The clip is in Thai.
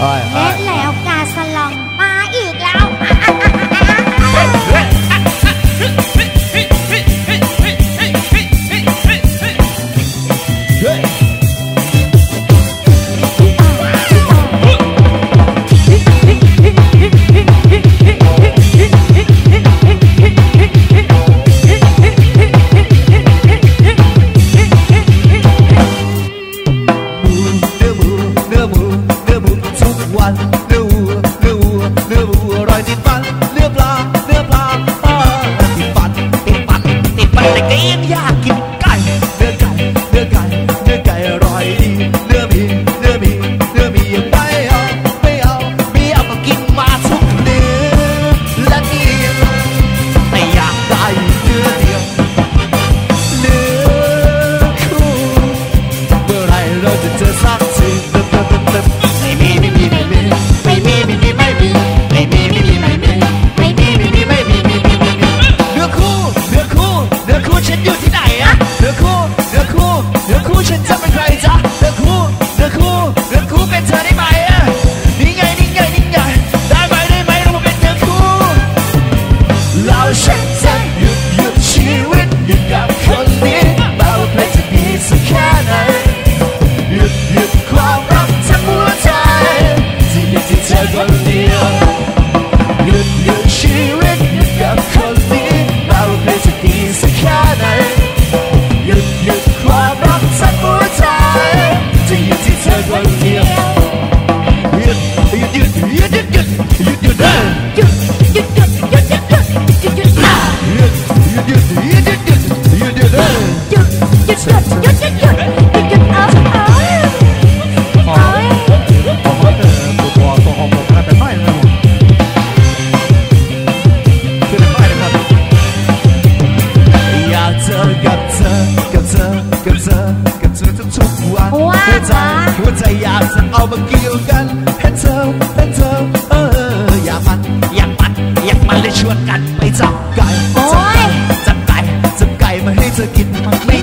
哎哎。这山 อยากเจอกับเธอกับเธอกับเธอกับเธอทุกๆวันวใจวใจอยากจะเอามาเกี่ยวกันเห็เธอเห็เธอเอออยากมันอยากมันอยากมันเลยชวนกันไปจัก่จัไก่จับไก่มาให้เธอกินไม่